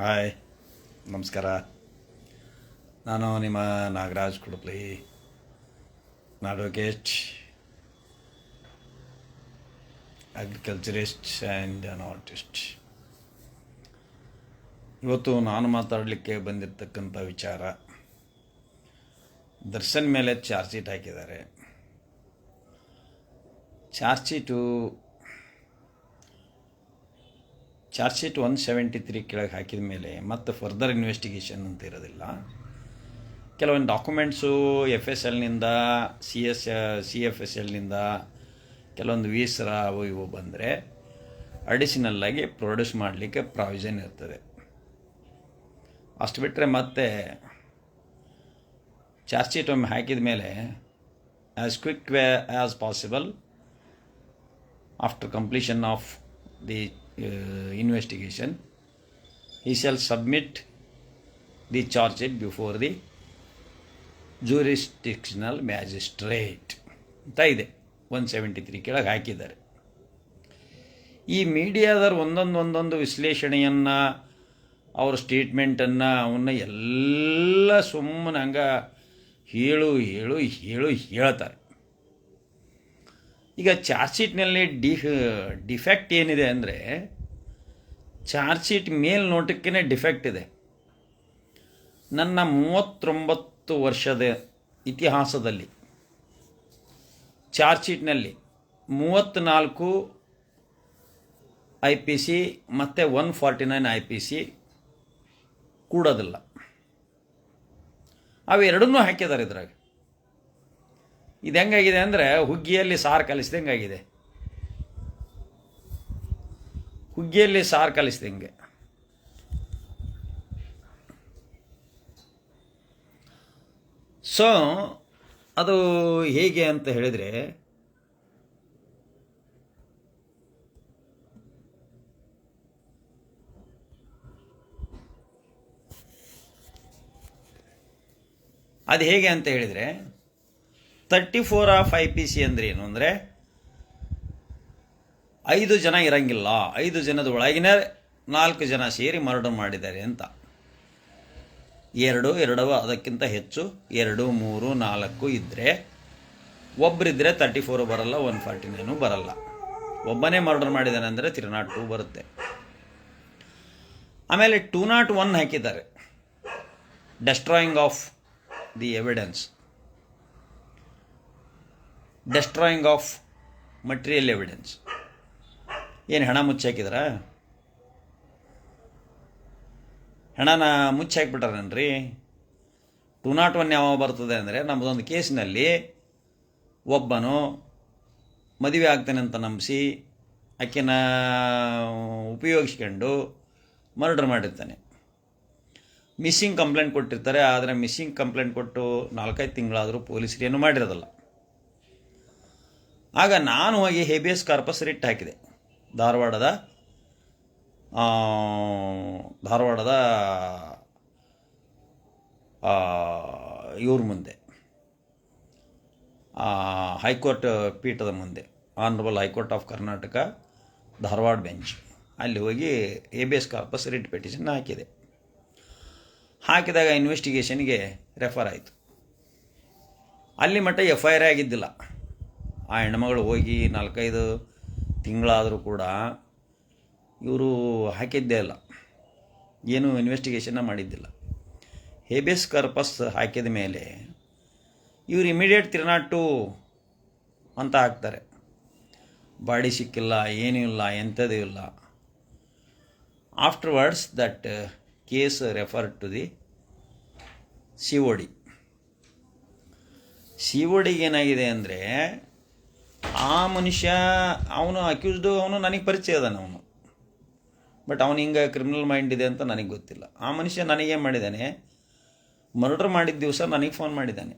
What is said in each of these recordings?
Hi, ನಮಸ್ಕಾರ. ನಾನು ನಿಮ್ಮ Nagaraj Kudupli advocate agriculturist and an artist ಇವತ್ತು ನಾನು ಮಾತಾಡಲಿಕ್ಕೆ ಬಂದಿರತಕ್ಕಂಥ ವಿಚಾರ, ದರ್ಶನ್ ಮೇಲೆ ಚಾರ್ಜ್ ಶೀಟ್ ಹಾಕಿದ್ದಾರೆ. Charge sheet charge sheet one seventy three ಕೆಳಗೆ ಹಾಕಿದ ಮೇಲೆ ಮತ್ತೆ ಫರ್ದರ್ ಇನ್ವೆಸ್ಟಿಗೇಷನ್ ಅಂತ ಇರೋದಿಲ್ಲ. ಕೆಲವೊಂದು documents F S ಎಲ್ನಿಂದ C S C F S ಎಲ್ನಿಂದ ಕೆಲವೊಂದು ವೀಸರ ಅವು ಇವು ಬಂದರೆ ಅಡಿಷನಲ್ಲಾಗಿ ಪ್ರೊಡ್ಯೂಸ್ ಮಾಡಲಿಕ್ಕೆ ಪ್ರಾವಿಷನ್ ಇರ್ತದೆ. ಅಷ್ಟು ಬಿಟ್ಟರೆ ಮತ್ತೆ ಚಾರ್ಜ್ ಶೀಟ್ ಒಮ್ಮೆ ಹಾಕಿದ ಮೇಲೆ as quick way as possible after completion of uh, investigation, he shall submit the charge sheet before the jurisdictional magistrate ಅಂತ ಇದೆ. ಒನ್ ಸೆವೆಂಟಿ ತ್ರೀ ಕೆಳಗೆ ಹಾಕಿದ್ದಾರೆ. ಈ ಮೀಡಿಯಾದವ್ರು ಒಂದೊಂದು ಒಂದೊಂದು ವಿಶ್ಲೇಷಣೆಯನ್ನು ಅವ್ರ ಸ್ಟೇಟ್ಮೆಂಟನ್ನು ಅವನ್ನ ಎಲ್ಲ ಸುಮ್ಮನೆ ಹಂಗೆ ಹೇಳು ಹೇಳು ಹೇಳು ಹೇಳ್ತಾರೆ. ಈಗ ಚಾರ್ಜ್ ಶೀಟ್ನಲ್ಲಿ ಡಿ ಡಿಫೆಕ್ಟ್ ಏನಿದೆ ಅಂದರೆ ಚಾರ್ಜ್ ಶೀಟ್ ಮೇಲ್ನೋಟಕ್ಕೇ ಡಿಫೆಕ್ಟ್ ಇದೆ. ನನ್ನ ಮೂವತ್ತೊಂಬತ್ತು ವರ್ಷದ ಇತಿಹಾಸದಲ್ಲಿ, ಚಾರ್ಜ್ ಶೀಟ್ನಲ್ಲಿ ಮೂವತ್ತ್ನಾಲ್ಕು ಐ ಪಿ ಸಿ ಮತ್ತು one forty nine I P C ಕೂಡೋದಿಲ್ಲ. ಅವೆರಡನ್ನೂ ಹಾಕಿದ್ದಾರೆ ಇದ್ರಾಗ. ಇದು ಹೆಂಗಾಗಿದೆ ಅಂದರೆ ಹುಗ್ಗಿಯಲ್ಲಿ ಸಾರು ಕಲಿಸ್ದಂಗಾಗಿದೆ ಹುಗ್ಗಿಯಲ್ಲಿ ಸಾರು ಕಲಿಸ್ದಂಗೆ. ಸೊ ಅದು ಹೇಗೆ ಅಂತ ಹೇಳಿದರೆ, ಅದು ಹೇಗೆ ಅಂತ ಹೇಳಿದರೆ thirty four of I P C ಅಂದ್ರೆ ಏನು ಅಂದರೆ ಐದು ಜನ ಇರಂಗಿಲ್ಲ. ಐದು ಜನದ ಒಳಗಿನ ನಾಲ್ಕು ಜನ ಸೇರಿ ಮರ್ಡರ್ ಮಾಡಿದ್ದಾರೆ ಅಂತ. ಎರಡು, ಎರಡವ, ಅದಕ್ಕಿಂತ ಹೆಚ್ಚು, ಎರಡು, ಮೂರು, ನಾಲ್ಕು ಇದ್ದರೆ ಒಬ್ಬರಿದ್ದರೆ ತರ್ಟಿ ಫೋರು ಬರಲ್ಲ ಒನ್ ಫಾರ್ಟಿ ನೈನು ಬರಲ್ಲ. ಒಬ್ಬನೇ ಮರ್ಡರ್ ಮಾಡಿದ್ದಾನೆ ಅಂದರೆ ತ್ರೀ ನಾಟ್ ಟೂ ಬರುತ್ತೆ. ಆಮೇಲೆ ಟೂ ನಾಟ್ ಒನ್ ಹಾಕಿದ್ದಾರೆ. Destroying of the evidence destroying of material evidence ಏನು ಹಣ ಮುಚ್ಚಾಕಿದ್ರ ಹಣನ ಮುಚ್ಚಾಕ್ಬಿಟ್ಟಾರನ್ರಿ ಟು ನಾಟ್ ಒನ್ ಯಾವ ಬರ್ತದೆ ಅಂದರೆ ನಮ್ಮದೊಂದು ಕೇಸಿನಲ್ಲಿ ಒಬ್ಬನು ಮದುವೆ ಆಗ್ತಾನೆ ಅಂತ ನಂಬಿಸಿ ಆಕೆನ ಉಪಯೋಗಿಸ್ಕೊಂಡು ಮರ್ಡರ್ ಮಾಡಿರ್ತಾನೆ. ಮಿಸ್ಸಿಂಗ್ ಕಂಪ್ಲೇಂಟ್ ಕೊಟ್ಟಿರ್ತಾರೆ, ಆದರೆ ಮಿಸ್ಸಿಂಗ್ ಕಂಪ್ಲೇಂಟ್ ಕೊಟ್ಟು ನಾಲ್ಕೈದು ತಿಂಗಳಾದರೂ ಪೊಲೀಸರು ಮಾಡಿರೋದಲ್ಲ ಮಾಡಿರೋದಿಲ್ಲ. ಆಗ ನಾನು ಹೋಗಿ ಹೇಬಿಯಸ್ ಕಾರ್ಪಸ್ ರಿಟ್ ಹಾಕಿದೆ. ಧಾರವಾಡದ ಧಾರವಾಡದ ಇವ್ರ ಮುಂದೆ. ಹೈಕೋರ್ಟ್ ಪೀಠದ ಮುಂದೆ. Honourable high court of Karnataka Dharwad bench ಅಲ್ಲಿ ಹೋಗಿ habeas corpus writ petition ಹಾಕಿದೆ. ಹಾಕಿದಾಗ ಇನ್ವೆಸ್ಟಿಗೇಷನ್ಗೆ ರೆಫರ್ ಆಯಿತು. ಅಲ್ಲಿ ಮಟ್ಟ ಎಫ್ ಐ ಆರ್ ಆಗಿದ್ದಿಲ್ಲ. ಆ ಹೆಣ್ಮಗಳು ಹೋಗಿ ನಾಲ್ಕೈದು ತಿಂಗಳಾದರೂ ಕೂಡ ಇವರು ಹಾಕಿದ್ದೇ ಇಲ್ಲ. ಏನೂ ಇನ್ವೆಸ್ಟಿಗೇಷನ್ನ ಮಾಡಿದ್ದಿಲ್ಲ. ಹೇಬಿಯಸ್ ಕರ್ಪಸ್ ಹಾಕಿದ ಮೇಲೆ ಇವರು ಇಮಿಡಿಯೇಟ್ ತಿರುನಾಟು ಅಂತ ಹಾಕ್ತಾರೆ. ಬಾಡಿ ಸಿಕ್ಕಿಲ್ಲ, ಏನೂ ಇಲ್ಲ ಎಂಥದೂ ಇಲ್ಲ. Afterwards that case refer to the C O D C O ಡಿಗೆ ಏನಾಗಿದೆ ಅಂದರೆ ಆ ಮನುಷ್ಯ, ಅವನು ಅಕ್ಯೂಸ್ಡು ಅವನು ನನಗೆ ಪರಿಚಯ ಅದಾನ ಅವನು. ಬಟ್ ಅವನು ಹಿಂಗೆ ಕ್ರಿಮಿನಲ್ ಮೈಂಡ್ ಇದೆ ಅಂತ ನನಗೆ ಗೊತ್ತಿಲ್ಲ. ಆ ಮನುಷ್ಯ ನನಗೇನು ಮಾಡಿದ್ದಾನೆ ಮರ್ಡ್ರ್ ಮಾಡಿದ ದಿವಸ ನನಗೆ ಫೋನ್ ಮಾಡಿದ್ದಾನೆ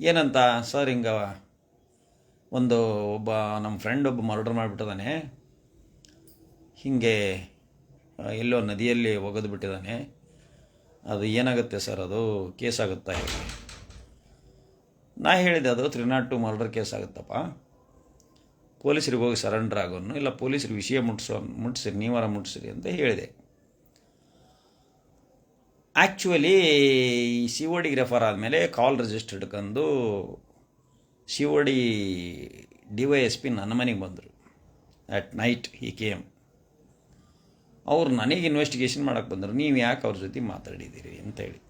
ಏನಂತ? ಸರ್, ಹಿಂಗ ಒಂದು ಒಬ್ಬ ನಮ್ಮ ಫ್ರೆಂಡ್ ಒಬ್ಬ ಮರ್ಡರ್ ಮಾಡಿಬಿಟ್ಟಿದ್ದಾನೆ ಹೀಗೆ, ಎಲ್ಲೋ ನದಿಯಲ್ಲಿ ಒಗೆದು ಬಿಟ್ಟಿದ್ದಾನೆ ಅದು ಏನಾಗುತ್ತೆ ಸರ್? ಅದು ಕೇಸ್ ಆಗುತ್ತಾ ಹೇಗೆ ನಾ ಹೇಳಿದೆ ಅದು three not two murder case ಆಗುತ್ತಪ್ಪ. ಪೊಲೀಸರಿಗೆ ಹೋಗಿ ಸರೆಂಡರ್ ಆಗೋನು, ಇಲ್ಲ ಪೊಲೀಸರಿಗೆ ವಿಷಯ ಮುಟ್ಸೋ, ಮುಟ್ಸಿರಿ, ನೀವಾರ ಮುಟ್ಸಿರಿ ಅಂತ ಹೇಳಿದೆ. ಆ್ಯಕ್ಚುಲಿ ಈ ಸಿ ಒ ಡಿಗೆ ರೆಫರ್ ಆದಮೇಲೆ ಕಾಲ್ ರಿಜಿಸ್ಟರ್ ಹಿಡ್ಕೊಂಡು C O D D Y S P ನನ್ನ ಮನೆಗೆ ಬಂದರು. ಆ್ಯಟ್ ನೈಟ್ ಈ ಕೆ ಎಂ ಅವ್ರು ನನಗೆ ಇನ್ವೆಸ್ಟಿಗೇಷನ್ ಮಾಡೋಕ್ಕೆ ಬಂದರು, ನೀವು ಯಾಕೆ ಅವ್ರ ಜೊತೆ ಮಾತಾಡಿದ್ದೀರಿ ಅಂತ ಹೇಳಿ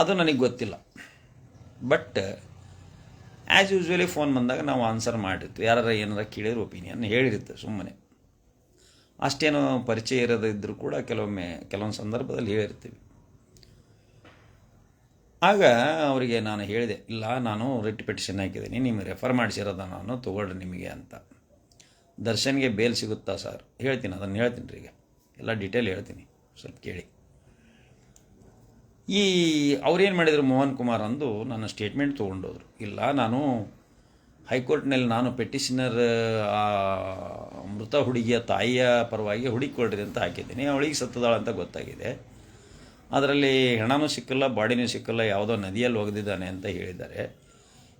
ಅದು ನನಗೆ ಗೊತ್ತಿಲ್ಲ. ಬಟ್ ಆ್ಯಸ್ ಯೂಶ್ವಲಿ ಫೋನ್ ಬಂದಾಗ ನಾವು ಆನ್ಸರ್ ಮಾಡಿರ್ತೀವಿ. ಯಾರು ಏನಾರ ಕೇಳಿದ್ರು ಒಪಿನಿಯನ್ ಹೇಳಿರುತ್ತೆ ಸುಮ್ಮನೆ. ಅಷ್ಟೇನು ಪರಿಚಯ ಇರೋದಿದ್ದರೂ ಕೂಡ ಕೆಲವೊಮ್ಮೆ, ಕೆಲವೊಂದು ಸಂದರ್ಭದಲ್ಲಿ ಹೇಳಿರ್ತೀವಿ. ಆಗ ಅವರಿಗೆ ನಾನು ಹೇಳಿದೆ, ಇಲ್ಲ, ನಾನು ರಿಟ್ ಪಿಟಿಷನ್ ಹಾಕಿದ್ದೀನಿ ನಿಮಗೆ ರೆಫರ್ ಮಾಡಿಸಿರೋದ ನಾನು ತೊಗೊಳ್ರಿ ನಿಮಗೆ ಅಂತ. ದರ್ಶನ್ಗೆ ಬೇಲ್ ಸಿಗುತ್ತಾ ಸರ್ ಹೇಳ್ತೀನಿ, ಅದನ್ನು ಹೇಳ್ತೀನಿ ರೀ ಈಗ. ಎಲ್ಲ ಡೀಟೇಲ್ ಹೇಳ್ತೀನಿ, ಸ್ವಲ್ಪ ಕೇಳಿ. ಈ ಅವ್ರೇನು ಮಾಡಿದರು ಮೋಹನ್ ಕುಮಾರ್ ಅಂದು ನನ್ನ ಸ್ಟೇಟ್ಮೆಂಟ್ ತೊಗೊಂಡೋದ್ರು. ಇಲ್ಲ, ನಾನು ಹೈಕೋರ್ಟ್ನಲ್ಲಿ ನಾನು ಪೆಟಿಷನರ್ ಮೃತ ಹುಡುಗಿಯ ತಾಯಿಯ ಪರವಾಗಿ ಹುಡುಕೊಳ್ರಿ ಅಂತ ಹಾಕಿದ್ದೀನಿ. ಅವಳಿಗೆ ಸತ್ತದಾಳ ಅಂತ ಗೊತ್ತಾಗಿದೆ. ಅದರಲ್ಲಿ ಹೆಣನೂ ಸಿಕ್ಕಲ್ಲ, ಬಾಡಿನೂ ಸಿಕ್ಕಲ್ಲ, ಯಾವುದೋ ನದಿಯಲ್ಲಿ ಒಗೆದಿದ್ದಾನೆ ಅಂತ ಹೇಳಿದ್ದಾರೆ.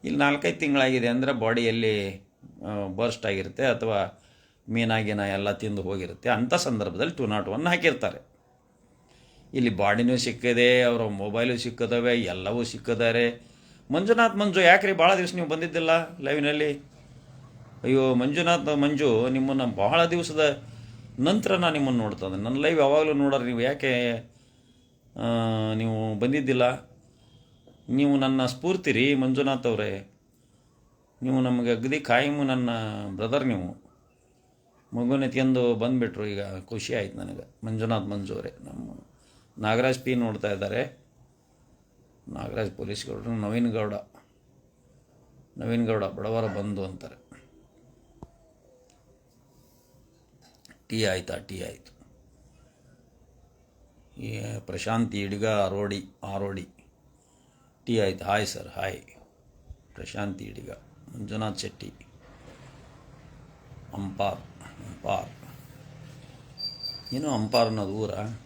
ಇಲ್ಲಿ ನಾಲ್ಕೈದು ತಿಂಗಳಾಗಿದೆ ಅಂದರೆ ಬಾಡಿಯಲ್ಲಿ ಬರ್ಸ್ಟ್ ಆಗಿರುತ್ತೆ ಅಥವಾ ಮೀನಾಗಿನ ಎಲ್ಲ ತಿಂದು ಹೋಗಿರುತ್ತೆ. ಅಂಥ ಸಂದರ್ಭದಲ್ಲಿ ಟು ನಾಟ್ ಒನ್ ಹಾಕಿರ್ತಾರೆ. ಇಲ್ಲಿ ಬಾಡಿನೂ ಸಿಕ್ಕಿದೆ, ಅವರ ಮೊಬೈಲು ಸಿಕ್ಕದವೆ, ಎಲ್ಲವೂ ಸಿಕ್ಕಿದ್ದಾರೆ. ಮಂಜುನಾಥ್ ಮಂಜು, ಯಾಕ್ರಿ ಭಾಳ ದಿವಸ ನೀವು ಬಂದಿದ್ದಿಲ್ಲ ಲೈವ್ನಲ್ಲಿ ಅಯ್ಯೋ, ಮಂಜುನಾಥ್ ಮಂಜು, ನಿಮ್ಮನ್ನು ಬಹಳ ದಿವಸದ ನಂತರ ನಾನು ನಿಮ್ಮನ್ನು ನೋಡ್ತದೆ ನನ್ನ ಲೈವ್ ಯಾವಾಗಲೂ ನೋಡೋರು ನೀವು ಯಾಕೆ ನೀವು ಬಂದಿದ್ದಿಲ್ಲ? ನೀವು ನನ್ನ ಸ್ಫೂರ್ತಿ ರೀ ಮಂಜುನಾಥ್ ಅವರೇ. ನೀವು ನಮಗೆ ಅಗದಿ ಕಾಯಮು ನನ್ನ ಬ್ರದರ್ ನೀವು. ಮಗುನ ಎತ್ಕೊಂಡು ಬಂದುಬಿಟ್ರು, ಈಗ ಖುಷಿ ಆಯ್ತು ನನಗೆ. ಮಂಜುನಾಥ್ ಮಂಜು ಅವರೇ, ನಮ್ಮ ನಾಗರಾಜ್ ಪಿ ನೋಡ್ತಾ ಇದ್ದಾರೆ. ನಾಗರಾಜ್ ಪೊಲೀಸ್ ಗೌಡ್ರು ನವೀನ್ ಗೌಡ. ನವೀನ್ ಗೌಡ ಬಡವರ ಬಂಧು ಅಂತಾರೆ. ಟೀ ಆಯ್ತಾ, ಟೀ ಆಯಿತು. ಈ ಪ್ರಶಾಂತಿ ಇಡ್ಗ, ಆರೋಡಿ ಆರೋಡಿ. ಟೀ ಆಯ್ತು. Hi sir, hi. ಪ್ರಶಾಂತಿ ಇಡ್ಗ, ಮಂಜುನಾಥ್ ಶೆಟ್ಟಿ. ಅಂಪಾರ್ ಅಂಪಾರ್. ಏನು ಅಂಪಾರ್ ಅನ್ನೋದು ಊರ?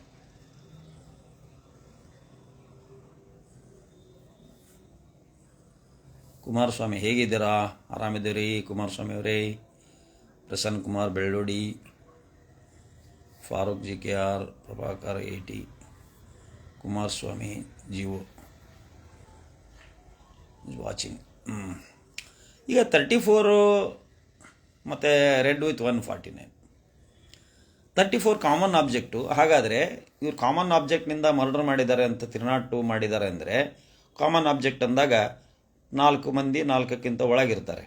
ಕುಮಾರಸ್ವಾಮಿ ಹೇಗಿದ್ದೀರಾ? ಆರಾಮಿದ್ದೀರಿ? ಕುಮಾರಸ್ವಾಮಿ ಅವರೇ Prasanna Kumar Bellodi, Farooq G K R Prabhakar A T Kumaraswamy G O. Watching ಈಗ ತರ್ಟಿ ಫೋರು ಮತ್ತು read with one forty nine thirty four common object ಹಾಗಾದರೆ ಇವ್ರು ಕಾಮನ್ ಆಬ್ಜೆಕ್ಟ್ನಿಂದ ಮರ್ಡರ್ ಮಾಡಿದ್ದಾರೆ ಅಂತ ತಿರುನಾಟು ಮಾಡಿದ್ದಾರೆ ಅಂದರೆ ಕಾಮನ್ ಆಬ್ಜೆಕ್ಟ್ ಅಂದಾಗ ನಾಲ್ಕು ಮಂದಿ ನಾಲ್ಕಕ್ಕಿಂತ ಒಳಗಿರ್ತಾರೆ.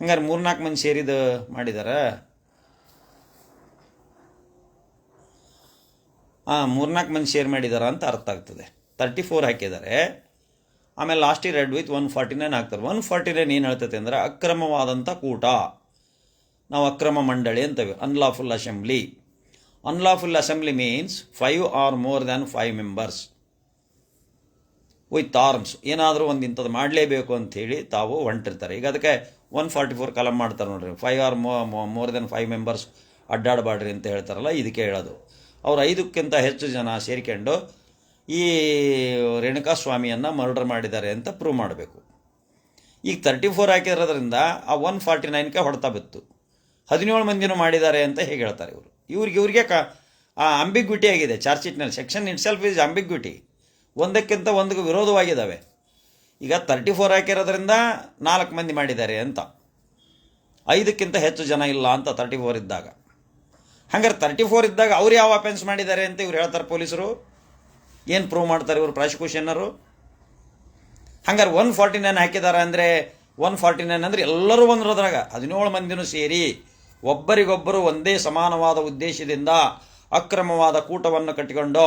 ಹಂಗಾರೆ ಮೂರ್ನಾಲ್ಕು ಮಂದಿ ಸೇರಿದ ಮಾಡಿದಾರ? ಹಾಂ ಮೂರ್ನಾಲ್ಕು ಮಂದಿ ಶೇರ್ ಮಾಡಿದಾರ ಅಂತ ಅರ್ಥ ಆಗ್ತದೆ. ತರ್ಟಿ ಫೋರ್ ಹಾಕಿದ್ದಾರೆ. ಆಮೇಲೆ year read with one forty nine ಹಾಕ್ತಾರೆ. ಒನ್ ಫಾರ್ಟಿ ನೈನ್ ಏನು ಹೇಳ್ತೈತೆ ಅಂದರೆ ಅಕ್ರಮವಾದಂಥ ಕೂಟ. ನಾವು ಅಕ್ರಮ ಮಂಡಳಿ ಅಂತೇವೆ. Unlawful assembly unlawful assembly means five or more than five members with arms ಏನಾದರೂ ಒಂದು ಇಂಥದ್ದು ಮಾಡಲೇಬೇಕು ಅಂಥೇಳಿ ತಾವು ಹೊಂಟಿರ್ತಾರೆ. ಈಗ ಅದಕ್ಕೆ ಒನ್ ಫಾರ್ಟಿ ಫೋರ್ ಕಲಮ್ ಮಾಡ್ತಾರೆ ನೋಡ್ರಿ. Five or more than five members ಅಡ್ಡಾಡಬಾಡ್ರಿ ಅಂತ ಹೇಳ್ತಾರಲ್ಲ, ಇದಕ್ಕೆ ಹೇಳೋದು. ಅವ್ರು ಐದಕ್ಕಿಂತ ಹೆಚ್ಚು ಜನ ಸೇರಿಕೊಂಡು ಈ ರೇಣುಕಾ ಸ್ವಾಮಿಯನ್ನು ಮರ್ಡರ್ ಮಾಡಿದ್ದಾರೆ ಅಂತ ಪ್ರೂವ್ ಮಾಡಬೇಕು. ಈಗ ತರ್ಟಿ ಫೋರ್ ಹಾಕಿರೋದ್ರಿಂದ ಆ ಒನ್ ಫಾರ್ಟಿ ನೈನ್ಗೆ ಹೊಡ್ತಾ ಬಿತ್ತು. ಹದಿನೇಳು ಮಂದಿನೂ ಮಾಡಿದ್ದಾರೆ ಅಂತ ಹೇಗೆ ಹೇಳ್ತಾರೆ ಇವರು? ಇವ್ರಿಗೆ ಇವ್ರಿಗೆ ಕ ಆ ಆಗಿದೆ. ಚಾರ್ಜ್ ಶೀಟ್ನಲ್ಲಿ section itself is ambiguity ಒಂದಕ್ಕಿಂತ ಒಂದಕ್ಕೆ ವಿರೋಧವಾಗಿದ್ದಾವೆ. ಈಗ ತರ್ಟಿ ಫೋರ್ ಹಾಕಿರೋದ್ರಿಂದ ನಾಲ್ಕು ಮಂದಿ ಮಾಡಿದ್ದಾರೆ ಅಂತ. ಐದಕ್ಕಿಂತ ಹೆಚ್ಚು ಜನ ಇಲ್ಲ ಅಂತ ತರ್ಟಿ ಫೋರ್ ಇದ್ದಾಗ. ಹಂಗಾರೆ ತರ್ಟಿ ಫೋರ್ ಇದ್ದಾಗ ಅವ್ರು ಯಾವ ಅಫೆನ್ಸ್ ಮಾಡಿದ್ದಾರೆ ಅಂತ ಇವ್ರು ಹೇಳ್ತಾರೆ ಪೊಲೀಸರು. ಏನು ಪ್ರೂವ್ ಮಾಡ್ತಾರೆ ಇವರು ಪ್ರಾಸಿಕ್ಯೂಷನರು? ಹಂಗಾರೆ ಒನ್ ಫಾರ್ಟಿ ನೈನ್ ಹಾಕಿದ್ದಾರೆ ಅಂದರೆ ಒನ್ ಫಾರ್ಟಿ ನೈನ್ ಅಂದರೆ ಎಲ್ಲರೂ ಬಂದಿರೋದ್ರಾಗ ಹದಿನೇಳು ಮಂದಿನೂ ಸೇರಿ ಒಬ್ಬರಿಗೊಬ್ಬರು ಒಂದೇ ಸಮಾನವಾದ ಉದ್ದೇಶದಿಂದ ಅಕ್ರಮವಾದ ಕೂಟವನ್ನು ಕಟ್ಟಿಕೊಂಡು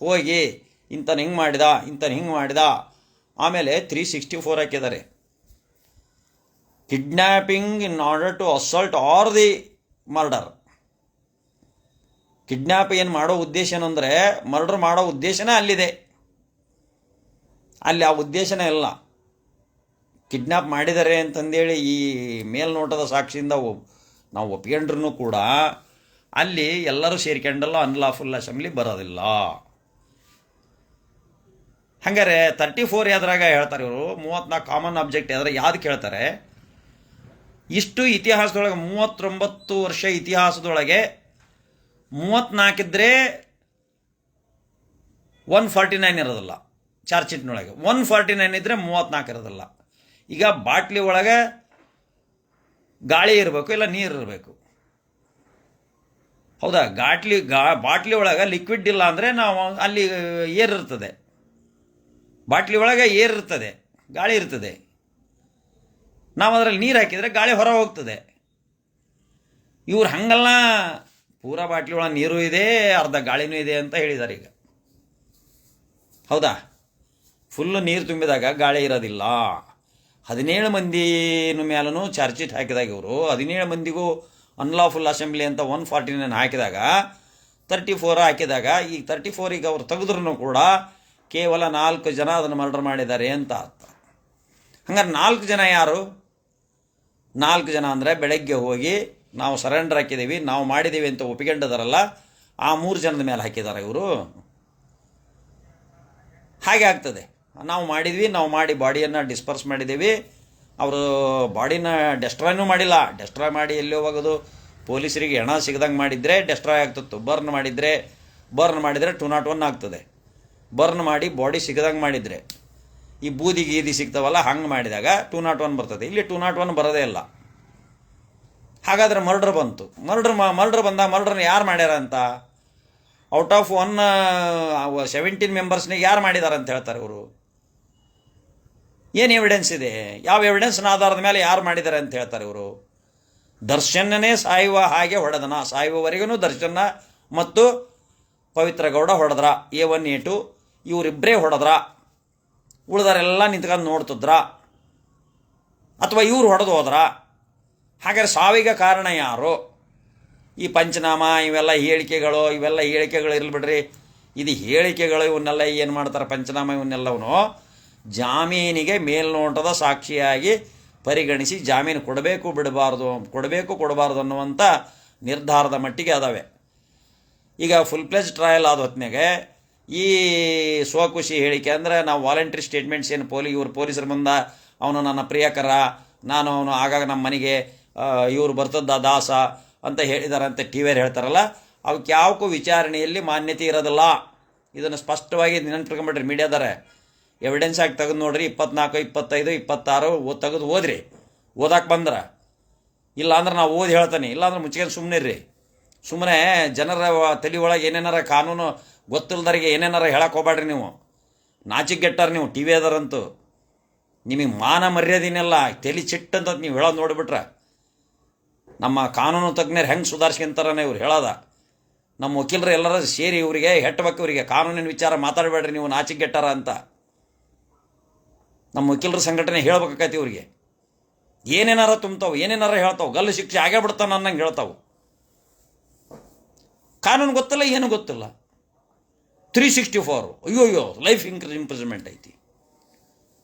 ಹೋಗಿ ಇಂಥನ ಹಿಂಗೆ ಮಾಡಿದ, ಇಂಥನ ಹಿಂಗೆ ಮಾಡಿದ. ಆಮೇಲೆ ತ್ರೀ ಸಿಕ್ಸ್ಟಿ ಫೋರ್ ಹಾಕಿದ್ದಾರೆ. Kidnapping in order to assault or the murder kidnap ಏನು ಮಾಡೋ ಉದ್ದೇಶ ಏನಂದರೆ ಮರ್ಡರ್ ಮಾಡೋ ಉದ್ದೇಶನೇ ಅಲ್ಲಿದೆ. ಅಲ್ಲಿ ಆ ಉದ್ದೇಶನೇ ಇಲ್ಲ. ಕಿಡ್ನ್ಯಾಪ್ ಮಾಡಿದ್ದಾರೆ ಅಂತಂದೇಳಿ ಈ ಮೇಲ್ನೋಟದ ಸಾಕ್ಷಿಯಿಂದ ನಾವು ಒಪ್ಕೊಂಡ್ರೂ ಕೂಡ ಅಲ್ಲಿ ಎಲ್ಲರೂ ಸೇರಿಕೊಂಡಲ್ಲ ಅನ್ಲಾಫುಲ್ ಅಸೆಂಬ್ಲಿ ಬರೋದಿಲ್ಲ. ಹಂಗಾರೆ ತರ್ಟಿ ಫೋರ್ ಯಾವ್ದ್ರಾಗ ಹೇಳ್ತಾರೆ ಇವರು, ಮೂವತ್ನಾಲ್ಕು ಕಾಮನ್ ಆಬ್ಜೆಕ್ಟ್ ಯಾವ್ದ್ರ ಯಾವ್ದು ಕೇಳ್ತಾರೆ? ಇಷ್ಟು ಇತಿಹಾಸದೊಳಗೆ, ಮೂವತ್ತೊಂಬತ್ತು ವರ್ಷ ಇತಿಹಾಸದೊಳಗೆ ಮೂವತ್ನಾಲ್ಕಿದ್ರೆ ಒನ್ ಫಾರ್ಟಿ ನೈನ್ ಇರೋದಿಲ್ಲ ಚಾರ್ಜ್ ಶೀಟ್ನೊಳಗೆ ಒನ್ ಫಾರ್ಟಿ ನೈನ್ ಇದ್ದರೆ ಮೂವತ್ತ್ನಾಲ್ಕು ಇರೋದಿಲ್ಲ. ಈಗ ಬಾಟ್ಲಿ ಒಳಗೆ ಗಾಳಿ ಇರಬೇಕು, ಇಲ್ಲ ನೀರು ಇರಬೇಕು. ಹೌದಾ? ಗಾಟ್ಲಿ, ಗಾ, ಬಾಟ್ಲಿ ಒಳಗೆ ಲಿಕ್ವಿಡ್ ಇಲ್ಲ ಅಂದರೆ ನಾವು ಅಲ್ಲಿ ಏರಿರ್ತದೆ ಬಾಟ್ಲಿ ಒಳಗೆ ಏರ್ ಇರ್ತದೆ, ಗಾಳಿ ಇರ್ತದೆ. ನಾವು ಅದರಲ್ಲಿ ನೀರು ಹಾಕಿದರೆ ಗಾಳಿ ಹೊರ ಹೋಗ್ತದೆ. ಇವ್ರು ಹಂಗಲ್ಲ, ಪೂರ ಬಾಟ್ಲಿ ಒಳಗೆ ನೀರು ಇದೆ, ಅರ್ಧ ಗಾಳಿನೂ ಇದೆ ಅಂತ ಹೇಳಿದ್ದಾರೆ ಈಗ. ಹೌದಾ? ಫುಲ್ಲು ನೀರು ತುಂಬಿದಾಗ ಗಾಳಿ ಇರೋದಿಲ್ಲ. ಹದಿನೇಳು ಮಂದಿನ ಮೇಲೂ ಚಾರ್ಜ್ ಶೀಟ್ ಹಾಕಿದಾಗ ಇವರು, ಹದಿನೇಳು ಮಂದಿಗೂ ಅನ್ಲಾಫುಲ್ ಅಸೆಂಬ್ಲಿ ಅಂತ ಒನ್ ಫಾರ್ಟಿ ನೈನ್ ಹಾಕಿದಾಗ ತರ್ಟಿ ಫೋರ್ ಹಾಕಿದಾಗ ಈಗ ತರ್ಟಿ ಫೋರಿಗೆ ಅವ್ರು ತೆಗೆದ್ರೂ ಕೂಡ ಕೇವಲ ನಾಲ್ಕು ಜನ ಅದನ್ನು ಮರ್ಡರ್ ಮಾಡಿದ್ದಾರೆ ಅಂತ ಅರ್ಥ. ಹಂಗಾರೆ ನಾಲ್ಕು ಜನ ಯಾರು? ನಾಲ್ಕು ಜನ ಅಂದರೆ ಬೆಳಗ್ಗೆ ಹೋಗಿ ನಾವು ಸರೆಂಡರ್ ಹಾಕಿದ್ದೀವಿ, ನಾವು ಮಾಡಿದ್ದೀವಿ ಅಂತ ಒಪ್ಪಿಕೊಂಡಿದಾರಲ್ಲ ಆ ಮೂರು ಜನದ ಮೇಲೆ ಹಾಕಿದ್ದಾರೆ ಇವರು. ಹಾಗೆ ಆಗ್ತದೆ. ನಾವು ಮಾಡಿದ್ವಿ, ನಾವು ಮಾಡಿ ಬಾಡಿಯನ್ನು ಡಿಸ್ಪರ್ಸ್ ಮಾಡಿದ್ದೀವಿ. ಅವರು ಬಾಡಿನ ಡೆಸ್ಟ್ರಾಯ್ನೂ ಮಾಡಿಲ್ಲ. ಡೆಸ್ಟ್ರಾಯ್ ಮಾಡಿ ಎಲ್ಲಿ ಹೋಗೋದು? ಪೊಲೀಸರಿಗೆ ಹೆಣ ಸಿಗದಂಗೆ ಮಾಡಿದರೆ ಡೆಸ್ಟ್ರಾಯ್ ಆಗ್ತಿತ್ತು ಬರ್ನ್ ಮಾಡಿದರೆ ಬರ್ನ್ ಮಾಡಿದರೆ ಟು ನಾಟ್ ಒನ್ ಆಗ್ತದೆ. ಬರ್ನ್ ಮಾಡಿ ಬಾಡಿ ಸಿಗದಂಗೆ ಮಾಡಿದರೆ. ಈ ಬೂದಿ ಗೀದಿ ಸಿಗ್ತಾವಲ್ಲ, ಹಂಗೆ ಮಾಡಿದಾಗ ಟೂ ನಾಟ್ ಒನ್ ಬರ್ತದೆ. ಇಲ್ಲಿ ಟೂ ನಾಟ್ ಒನ್ ಬರೋದೇ ಇಲ್ಲ. ಹಾಗಾದ್ರೆ ಮರ್ಡ್ರ್ ಬಂತು. ಮರ್ಡ್ರ್ ಮರ್ಡ್ರ್ ಬಂದ ಮರ್ಡ್ರನ್ನ ಯಾರು ಮಾಡ್ಯಾರ ಅಂತ? ಔಟ್ ಆಫ್ ಒನ್ ಸೆವೆಂಟೀನ್ ಮೆಂಬರ್ಸ್ನಿಗೆ ಯಾರು ಮಾಡಿದ್ದಾರೆ ಅಂತ ಹೇಳ್ತಾರೆ ಇವರು. ಏನು ಎವಿಡೆನ್ಸ್ ಇದೆ? ಯಾವ ಎವಿಡೆನ್ಸ್ನ ಆಧಾರದ ಮೇಲೆ ಯಾರು ಮಾಡಿದ್ದಾರೆ ಅಂತ ಹೇಳ್ತಾರೆ ಇವರು. ದರ್ಶನನೇ ಸಾಯುವ ಹಾಗೆ ಹೊಡೆದನ. ಸಾಯುವವರೆಗೂ ದರ್ಶನ ಮತ್ತು ಪವಿತ್ರಗೌಡ ಹೊಡೆದ್ರ. ಎ ಒನ್ ಎ ಟು ಇವರಿಬ್ಬರೇ ಹೊಡೆದ್ರ ಉಳಿದಾರೆಲ್ಲ ನಿಂತ್ಕೊಂಡು ನೋಡ್ತಿದ್ರ, ಅಥವಾ ಇವ್ರು ಹೊಡೆದು ಹೋದ್ರ, ಹಾಗಾದ್ರೆ ಸಾವಿಗೆ ಕಾರಣ ಯಾರು? ಈ ಪಂಚನಾಮ, ಇವೆಲ್ಲ ಹೇಳಿಕೆಗಳು ಇವೆಲ್ಲ ಹೇಳಿಕೆಗಳು ಇರಲಿ ಬಿಡ್ರಿ. ಇದು ಹೇಳಿಕೆಗಳು, ಇವನ್ನೆಲ್ಲ ಏನು ಮಾಡ್ತಾರೆ ಪಂಚನಾಮ ಇವನ್ನೆಲ್ಲವನು ಜಾಮೀನಿಗೆ ಮೇಲ್ನೋಟದ ಸಾಕ್ಷಿಯಾಗಿ ಪರಿಗಣಿಸಿ ಜಾಮೀನು ಕೊಡಬೇಕು ಬಿಡಬಾರ್ದು, ಕೊಡಬೇಕು ಕೊಡಬಾರ್ದು ಅನ್ನುವಂಥ ನಿರ್ಧಾರದ ಮಟ್ಟಿಗೆ ಅದಾವೆ. ಈಗ ಫುಲ್ ಪ್ಲೇಜ್ ಟ್ರಯಲ್ ಆದ ಹೊತ್ತಿನಾಗೆ ಈ ಸ್ವಖುಷಿ ಹೇಳಿಕೆ ಅಂದರೆ ನಾವು ವಾಲಂಟ್ರಿ ಸ್ಟೇಟ್ಮೆಂಟ್ಸ್ ಏನು ಪೊಲೀ ಇವರು ಪೊಲೀಸರ ಮುಂದೆ, ಅವನು ನನ್ನ ಪ್ರಿಯಕರ, ನಾನು ಅವನು ಆಗಾಗ ನಮ್ಮ ಮನೆಗೆ ಇವರು ಬರ್ತದ್ದ ದಾಸ ಅಂತ ಹೇಳಿದಾರೆ ಅಂತ ಟಿ ವಿಯರ್ ಹೇಳ್ತಾರಲ್ಲ, ಅವಕ್ಕೆ ಯಾವಕ್ಕೂ ವಿಚಾರಣೆಯಲ್ಲಿ ಮಾನ್ಯತೆ ಇರೋದಿಲ್ಲ. ಇದನ್ನು ಸ್ಪಷ್ಟವಾಗಿ ನೆನಪಿಟ್ಕೊಂಬಿಡ್ರಿ ಮೀಡಿಯಾದಾರೆ ಎವಿಡೆನ್ಸ್ ಆಗಿ ತೆಗೆದು ನೋಡ್ರಿ, ಇಪ್ಪತ್ನಾಲ್ಕು, ಇಪ್ಪತ್ತೈದು, ಇಪ್ಪತ್ತಾರು, ಓ, ತೆಗೆದು ಓದ್ರಿ. ಓದಕ್ಕೆ ಬಂದ್ರೆ. ಇಲ್ಲಾಂದ್ರೆ ನಾವು ಓದಿ ಹೇಳ್ತಾನೆ, ಇಲ್ಲಾಂದ್ರೆ ಮುಚ್ಚಿಗೆ ಸುಮ್ಮನೆ ರೀ ಸುಮ್ಮನೆ ಜನರ ತಲೆ ಒಳಗೆ ಏನೇನಾರ ಕಾನೂನು ಗೊತ್ತಿಲ್ದರಿಗೆ ಏನೇನಾರ ಹೇಳಕ್ಕೆ ಹೋಗ್ಬೇಡ್ರಿ ನೀವು. ನಾಚಿಗೆಟ್ಟಾರ ನೀವು, ಟಿ ವಿ ಅದಾರಂತೂ. ನಿಮಗೆ ಮಾನ ಮರ್ಯಾದಿನೆಲ್ಲ ತಲೆ ಚಿಟ್ಟಂತ ನೀವು ಹೇಳೋದು ನೋಡಿಬಿಟ್ರೆ. ನಮ್ಮ ಕಾನೂನು ತಜ್ಞರು ಹೆಂಗೆ ಸುಧಾರಿಸ್ಕೊಂತಾರನೇ ಇವ್ರು ಹೇಳೋದ. ನಮ್ಮ ವಕೀಲರು ಎಲ್ಲರ ಸೇರಿ ಇವರಿಗೆ ಹೆಟ್ಟಬೇಕು ಇವರಿಗೆ ಕಾನೂನಿನ ವಿಚಾರ ಮಾತಾಡಬೇಡ್ರಿ ನೀವು ನಾಚಿಗೆಟ್ಟಾರ ಅಂತ. ನಮ್ಮ ವಕೀಲರ ಸಂಘಟನೆ ಹೇಳ್ಬೇಕಾಕೈತಿ ಇವ್ರಿಗೆ. ಏನೇನಾರ ತುಂಬ್ತಾವೆ, ಏನೇನಾರ ಹೇಳ್ತಾವೆ, ಗಲ್ಲು ಶಿಕ್ಷೆ ಆಗೇ ಬಿಡ್ತಾನೆ ಅನ್ನಂಗೆ ಹೇಳ್ತಾವೆ. ಕಾನೂನು ಗೊತ್ತಲ್ಲ, ಏನು ಗೊತ್ತಿಲ್ಲ. ತ್ರೀ ಸಿಕ್ಸ್ಟಿ ಫೋರ್ ಅಯ್ಯೋ ಅಯ್ಯೋ ಲೈಫ್ ಇನ್ಕ್ರೀಸ್ ಇಂಪ್ರಿಸ್ಮೆಂಟ್ ಐತಿ.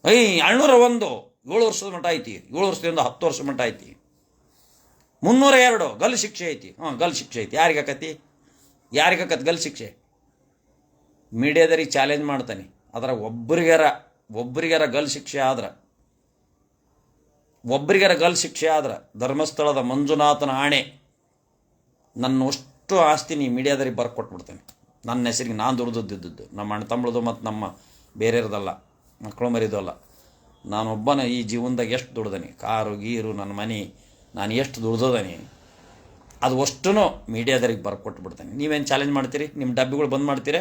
ಐ ಏಳ್ನೂರ ಒಂದು ಏಳು ವರ್ಷದ ಮಟ್ಟ ಐತಿ. ಏಳು ವರ್ಷದಿಂದ ಹತ್ತು ವರ್ಷ ಮಟ್ಟ ಐತಿ. ಮುನ್ನೂರ ಎರಡು ಗಲ್ ಶಿಕ್ಷೆ ಐತಿ. ಹಾಂ, ಗಲ್ ಶಿಕ್ಷೆ ಐತಿ. ಯಾರಿಗಾಕತಿ ಯಾರಿಗಾಕತಿ ಗಲ್ ಶಿಕ್ಷೆ? ಮೀಡಿಯಾದರಿಗೆ ಚಾಲೆಂಜ್ ಮಾಡ್ತಾನೆ. ಅದರ ಒಬ್ಬರಿಗಾರ ಒಬ್ಬರಿಗಾರ ಗಲ್ ಶಿಕ್ಷೆ ಆದ್ರೆ ಒಬ್ಬರಿಗಾರ ಗಲ್ ಶಿಕ್ಷೆ ಆದ್ರೆ, ಧರ್ಮಸ್ಥಳದ ಮಂಜುನಾಥನ ಆಣೆ ನನ್ನ ಅಷ್ಟು ಆಸ್ತಿ ನೀ ಮೀಡಿಯಾದರಿಗೆ ಬರ್ಕೊಟ್ಬಿಡ್ತೇನೆ. ನನ್ನ ಹೆಸರಿಗೆ ನಾನು ದುಡ್ದಿದ್ದು ನಮ್ಮ ಅಣ್ಣ ತಮ್ಮಳದು ಮತ್ತು ನಮ್ಮ ಬೇರೆಯವ್ರದಲ್ಲ, ಮಕ್ಕಳು ಮರಿದು ಅಲ್ಲ. ನಾನೊಬ್ಬನ ಈ ಜೀವನದಾಗ ಎಷ್ಟು ದುಡ್ದನಿ? ಕಾರು, ಗೀರು ನನ್ನ ಮನೆ, ನಾನು ಎಷ್ಟು ದುಡ್ದದನಿ ಅದು ಅಷ್ಟೂ ಮೀಡಿಯಾದರಿಗೆ ಬರ್ಕೊಟ್ಬಿಡ್ತೇನೆ. ನೀವೇನು ಚಾಲೆಂಜ್ ಮಾಡ್ತೀರಿ? ನಿಮ್ಮ ಡಬ್ಬಿಗಳು ಬಂದ್ ಮಾಡ್ತೀರಿ?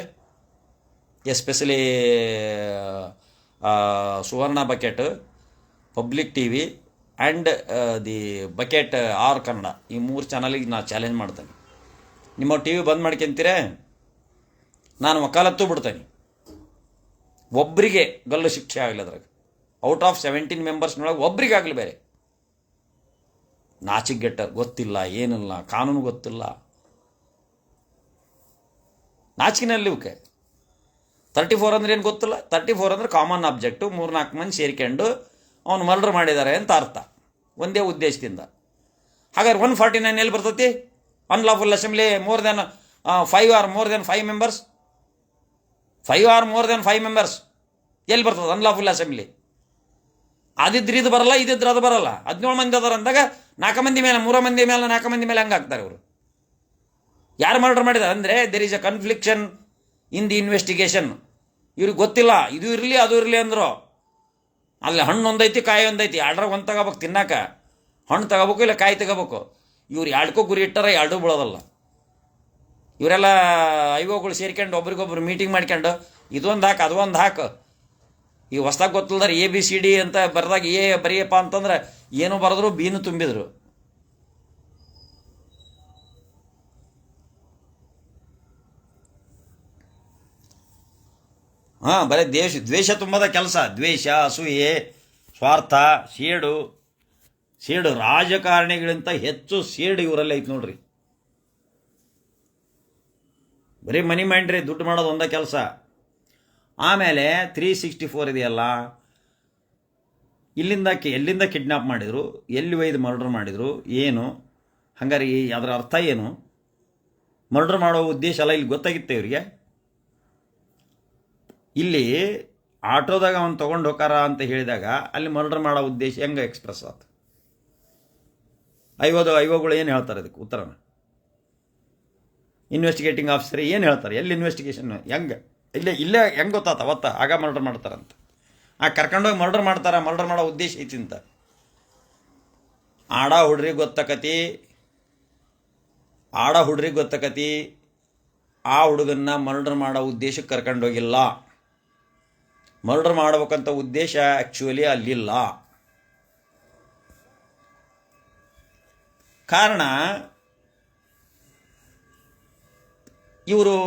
Especially Suvarna bucket, public T V and the bucket R Kannada. ಈ ಮೂರು ಚಾನಲಿಗೆ ನಾನು ಚಾಲೆಂಜ್ ಮಾಡ್ತೇನೆ. ನಿಮ್ಮ ಟಿ ವಿ ಬಂದ್ ಮಾಡ್ಕೊಂತೀರೇ ನಾನು ವಕಾಲತ್ತು ಬಿಡ್ತೇನೆ. ಒಬ್ಬರಿಗೆ ಗಲ್ಲು ಶಿಕ್ಷೆ ಆಗಲಿ ಅದ್ರಾಗ. ಔಟ್ ಆಫ್ ಸೆವೆಂಟೀನ್ ಮೆಂಬರ್ಸ್ನೊಳಗೆ ಒಬ್ರಿಗಾಗಲಿ ಬೇರೆ. ನಾಚಿಗೆಟ್ಟರ್ ಗೊತ್ತಿಲ್ಲ, ಏನಿಲ್ಲ, ಕಾನೂನು ಗೊತ್ತಿಲ್ಲ. ನಾಚಿಕಿನಲ್ಲಿ ಇವಕ್ಕೆ ತರ್ಟಿ ಫೋರ್ ಅಂದ್ರೆ ಏನು ಗೊತ್ತಿಲ್ಲ? ತರ್ಟಿ ಫೋರ್ ಅಂದ್ರೆ ಕಾಮನ್ ಆಬ್ಜೆಕ್ಟು ಮೂರ್ನಾಲ್ಕು ಮಂದಿ ಸೇರಿಕೊಂಡು ಅವನು ಮರ್ಡರ್ ಮಾಡಿದ್ದಾರೆ ಅಂತ ಅರ್ಥ. ಒಂದೇ ಉದ್ದೇಶದಿಂದ. ಹಾಗಾದ್ರೆ ಒನ್ ಫಾರ್ಟಿ ನೈನ್ ಎಲ್ಲಿ ಬರ್ತೈತಿ? Unlawful assembly more than five or more than five members five or more than five members ಎಲ್ಲಿ ಬರ್ತದೆ? ಅನ್ಲಾಫುಲ್ ಅಸೆಂಬ್ಲಿ ಅದಿದ್ರೆ ಇದು ಬರಲ್ಲ, ಇದಿದ್ರೆ ಅದು ಬರಲ್ಲ. ಹದಿನೇಳು ಮಂದಿ ಅದಾರ ಅಂದಾಗ ನಾಲ್ಕು ಮಂದಿ ಮೇಲೆ, ಮೂರು ಮಂದಿ ಮೇಲೆ, ನಾಲ್ಕು ಮಂದಿ ಮೇಲೆ ಹಂಗೆ ಹಾಕ್ತಾರೆ ಅವರು ಯಾರು ಮರ್ಡರ್ ಮಾಡಿದ್ದಾರೆ ಅಂದರೆ there is a confliction in the investigation ಇವ್ರಿಗೆ ಗೊತ್ತಿಲ್ಲ, ಇದು ಇರಲಿ, ಅದು ಇರಲಿ ಅಂದರು. ಅಲ್ಲಿ ಹಣ್ಣು ಒಂದೈತಿ, ಕಾಯಿ ಒಂದೈತಿ. ಆರ್ಡ್ರಾಗ ಒಂದು ತಗೋಬೇಕು ತಿನ್ನಾಕ. ಹಣ್ಣು ತಗೋಬೇಕು ಇಲ್ಲ ಕಾಯಿ ತಗೋಬೇಕು? ಇವ್ರು ಎರಡಕ್ಕೂ ಗುರಿ ಇಟ್ಟಾರ ಎರಡೂ ಬೀಳೋದಲ್ಲ. ಇವರೆಲ್ಲ ಐವೋಗಳು ಸೇರ್ಕೊಂಡು ಒಬ್ರಿಗೊಬ್ರು ಮೀಟಿಂಗ್ ಮಾಡ್ಕೊಂಡು, ಇದೊಂದು ಹಾಕು, ಅದೊಂದು ಹಾಕು. ಈ ಹೊಸ್ದಾಗ ಗೊತ್ತಿಲ್ದಾರೆ ಎ ಬಿ ಸಿ ಡಿ ಅಂತ ಬರೆದಾಗ ಎ ಬರೆಯಪ್ಪ ಅಂತಂದ್ರೆ ಏನು ಬರೆದ್ರು ಬೀನು ತುಂಬಿದ್ರು. ಹಾಂ, ಬರೀ ದೇಶ ದ್ವೇಷ ತುಂಬದ ಕೆಲಸ. ದ್ವೇಷ, ಅಸೂಯೆ, ಸ್ವಾರ್ಥ, ಸೇಡು. ಸೇಡು ರಾಜಕಾರಣಿಗಳಿಂತ ಹೆಚ್ಚು ಸೇಡು ಇವರಲ್ಲೇ ಐತೆ ನೋಡ್ರಿ. ಬರೀ ಮನಿ ಮೈಂಡ್ರಿ ದುಡ್ಡು ಮಾಡೋದು ಒಂದೇ ಕೆಲಸ. ಆಮೇಲೆ ತ್ರೀ ಸಿಕ್ಸ್ಟಿ ಫೋರ್ ಇದೆಯಲ್ಲ, ಇಲ್ಲಿಂದ ಕೆ, ಎಲ್ಲಿಂದ ಕಿಡ್ನಾಪ್ ಮಾಡಿದರು, ಎಲ್ಲಿ ಒಯ್ದು ಮರ್ಡರ್ ಮಾಡಿದರು, ಏನು, ಹಂಗಾರೆ ಅದರ ಅರ್ಥ ಏನು? ಮರ್ಡರ್ ಮಾಡೋ ಉದ್ದೇಶ ಅಲ್ಲ ಇಲ್ಲಿ ಗೊತ್ತಾಗಿತ್ತು ಇವರಿಗೆ? ಇಲ್ಲಿ ಆಟೋದಾಗ ಅವನು ತೊಗೊಂಡು ಹೋಗಾರ ಅಂತ ಹೇಳಿದಾಗ ಅಲ್ಲಿ ಮರ್ಡರ್ ಮಾಡೋ ಉದ್ದೇಶ ಹೆಂಗೆ ಎಕ್ಸ್ಪ್ರೆಸ್ ಆಯ್ತು ಐವದು ಐವಗಳು ಏನು ಹೇಳ್ತಾರೆ ಅದಕ್ಕೆ ಉತ್ತರನ? ಇನ್ವೆಸ್ಟಿಗೇಟಿಂಗ್ ಆಫೀಸರ್ ಏನು ಹೇಳ್ತಾರೆ? ಎಲ್ಲಿ ಇನ್ವೆಸ್ಟಿಗೇಷನ್ ಹೆಂಗೆ? ಇಲ್ಲೇ ಇಲ್ಲೇ ಹೆಂಗೆ ಗೊತ್ತಾತ? ಅವತ್ತ ಆಗ ಮರ್ಡರ್ ಮಾಡ್ತಾರಂತ. ಆ ಕರ್ಕೊಂಡೋಗಿ ಮರ್ಡರ್ ಮಾಡ್ತಾರ ಮರ್ಡರ್ ಮಾಡೋ ಉದ್ದೇಶ ಐತಿ ಅಂತ. ಆಡ ಹುಡ್ರಿಗೆ ಗೊತ್ತಕತಿ, ಆಡ ಹುಡ್ರಿಗೆ ಗೊತ್ತಕತಿ, ಆ ಹುಡುಗನ್ನ ಮರ್ಡರ್ ಮಾಡೋ ಉದ್ದೇಶಕ್ಕೆ ಕರ್ಕೊಂಡೋಗಿಲ್ಲ. ಮರ್ಡರ್ ಮಾಡ್ಬೇಕಂತ ಉದ್ದೇಶ ಆ್ಯಕ್ಚುಲಿ ಅಲ್ಲಿಲ್ಲ. ಕಾರಣ ಇವರು